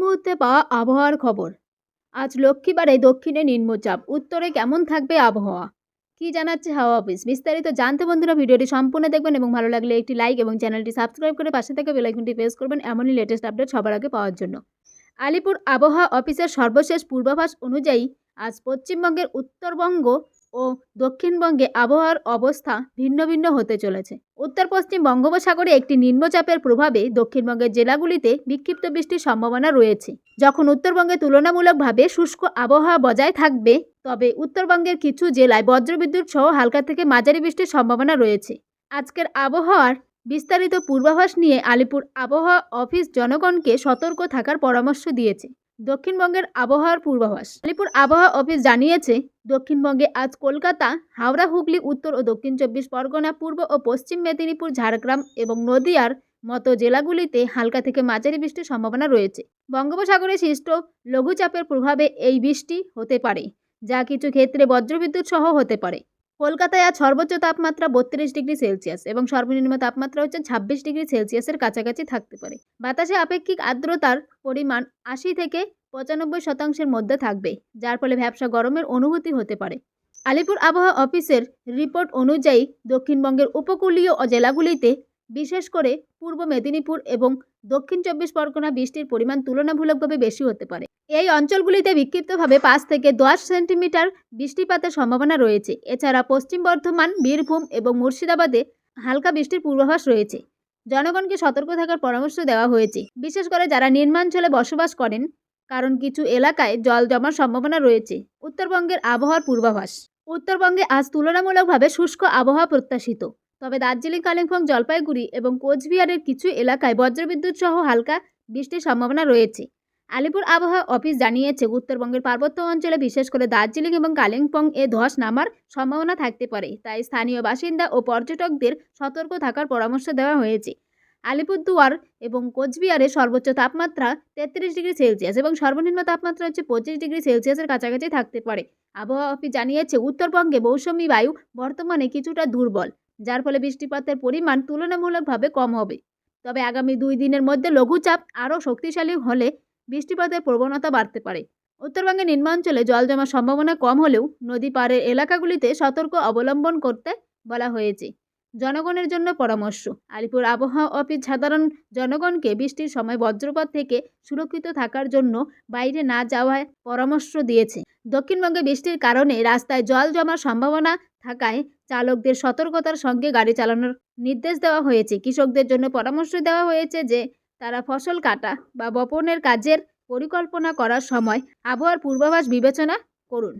মুহূর্তে পাওয়া আবহাওয়ার খবর। আজ লক্ষ্মীবারে দক্ষিণে নিম্নচাপ। উত্তরে কেমন থাকবে আবহাওয়া? কি জানাচ্ছে হাওয়া অফিস? বিস্তারিত জানতে বন্ধুরা ভিডিওটি সম্পূর্ণ দেখবেন এবং ভালো লাগলে একটি লাইক এবং চ্যানেলটি সাবস্ক্রাইব করে পাশে থেকে বেলাইকনটি প্রেস করবেন এমনই লেটেস্ট আপডেট সবার আগে পাওয়ার জন্য। আলিপুর আবহাওয়া অফিসের সর্বশেষ পূর্বাভাস অনুযায়ী আজ পশ্চিমবঙ্গের উত্তরবঙ্গ ও দক্ষিণবঙ্গে আবহাওয়ার অবস্থা ভিন্ন ভিন্ন হতে চলেছে। উত্তর পশ্চিম বঙ্গোপসাগরে একটি নিম্নচাপের প্রভাবে দক্ষিণবঙ্গের জেলাগুলিতে বিক্ষিপ্ত বৃষ্টির সম্ভাবনা রয়েছে। যখন উত্তরবঙ্গে তুলনামূলকভাবে শুষ্ক আবহাওয়া বজায় থাকবে, তবে উত্তরবঙ্গের কিছু জেলায় বজ্রবিদ্যুৎ সহ হালকা থেকে মাঝারি বৃষ্টির সম্ভাবনা রয়েছে। আজকের আবহাওয়ার বিস্তারিত পূর্বাভাস নিয়ে আলিপুর আবহাওয়া অফিস জনগণকে সতর্ক থাকার পরামর্শ দিয়েছে। দক্ষিণবঙ্গের আবহাওয়ার পূর্বাভাস। আলিপুর আবহাওয়া অফিস জানিয়েছে, দক্ষিণবঙ্গে আজ কলকাতা, হাওড়া, হুগলি, উত্তর ও দক্ষিণ চব্বিশ পরগনা, পূর্ব ও পশ্চিম মেদিনীপুর, ঝাড়গ্রাম এবং নদিয়ার মতো জেলাগুলিতে হালকা থেকে মাঝারি বৃষ্টির সম্ভাবনা রয়েছে। বঙ্গোপসাগরে সৃষ্ট লঘুচাপের প্রভাবে এই বৃষ্টি হতে পারে, যা কিছু ক্ষেত্রে বজ্রবিদ্যুৎ সহ হতে পারে। কলকাতায় আজ সর্বোচ্চ তাপমাত্রা বত্রিশ ডিগ্রি সেলসিয়াস এবং সর্বনিম্ন তাপমাত্রা হচ্ছে ছাব্বিশ ডিগ্রি সেলসিয়াসের কাছাকাছি থাকতে পারে। বাতাসে আপেক্ষিক আর্দ্রতার পরিমাণ আশি থেকে পঁচানব্বই শতাংশের মধ্যে থাকবে, যার ফলে ভ্যাবসা গরমের অনুভূতি হতে পারে। আলিপুর আবহাওয়া অফিসের রিপোর্ট অনুযায়ী দক্ষিণবঙ্গের উপকূলীয় জেলাগুলিতে বিশেষ করে পূর্ব মেদিনীপুর এবং দক্ষিণ চব্বিশ পরগনা বৃষ্টির পরিমাণ তুলনামূলকভাবে বেশি হতে পারে। এই অঞ্চলগুলিতে বিক্ষিপ্তভাবে পাঁচ থেকে দশ সেন্টিমিটার বৃষ্টিপাতের সম্ভাবনা রয়েছে। এছাড়া পশ্চিম বর্ধমান, বীরভূম এবং মুর্শিদাবাদে হালকা বৃষ্টির পূর্বাভাস রয়েছে। জনগণকে সতর্ক থাকার পরামর্শ দেওয়া হয়েছে। বিশেষ করে যারা নির্মাঞ্চলে বসবাস করেন কারণ কিছু এলাকায় জল জমার সম্ভাবনা রয়েছে। উত্তরবঙ্গের আবহাওয়ার পূর্বাভাস। উত্তরবঙ্গে আজ তুলনামূলকভাবে শুষ্ক আবহাওয়া প্রত্যাশিত। তবে দার্জিলিং, কালিম্পং, জলপাইগুড়ি এবং কোচবিহারের কিছু এলাকায় বজ্রবিদ্যুৎ সহ হালকা বৃষ্টির সম্ভাবনা রয়েছে। আলিপুর আবহাওয়া অফিস জানিয়েছে, উত্তরবঙ্গের পার্বত্য অঞ্চলে বিশেষ করে দার্জিলিং এবং কালিম্পং এ ধস নামার সম্ভাবনা থাকতে পারে। তাই স্থানীয় বাসিন্দা ও পর্যটকদের সতর্ক থাকার পরামর্শ দেওয়া হয়েছে। আলিপুরদুয়ার এবং কোচবিহারে সর্বোচ্চ তাপমাত্রা তেত্রিশ ডিগ্রি সেলসিয়াস এবং সর্বনিম্ন তাপমাত্রা হচ্ছে পঁচিশ ডিগ্রি সেলসিয়াসের কাছাকাছি থাকতে পারে। আবহাওয়া অফিস জানিয়েছে, উত্তরবঙ্গে মৌসুমী বায়ু বর্তমানে কিছুটা দুর্বল, যার ফলে বৃষ্টিপাতের পরিমাণ তুলনামূলকভাবে কম হবে। তবে আগামী দুই দিনের মধ্যে লঘুচাপ আরও শক্তিশালী হলে বৃষ্টিপাতের প্রবণতা বাড়তে পারে। উত্তরবঙ্গের নিম্নাঞ্চলে জল জমার সম্ভাবনা কম হলেও নদী পাড়ের এলাকাগুলিতে সতর্ক অবলম্বন করতে বলা হয়েছে। জনগণের জন্য পরামর্শ। আলিপুর আবহাওয়া অফিস সাধারণ জনগণকে বৃষ্টির সময় বজ্রপাত থেকে সুরক্ষিত থাকার জন্য বাইরে না যাওয়ার পরামর্শ দিয়েছে। দক্ষিণবঙ্গে বৃষ্টির কারণে রাস্তায় জল জমার সম্ভাবনা থাকায় চালকদের সতর্কতার সঙ্গে গাড়ি চালানোর নির্দেশ দেওয়া হয়েছে। কৃষকদের জন্য পরামর্শ দেওয়া হয়েছে যে, তারা ফসল কাটা বা বপনের কাজের পরিকল্পনা করার সময় আবহাওয়ার পূর্বাভাস বিবেচনা করুন।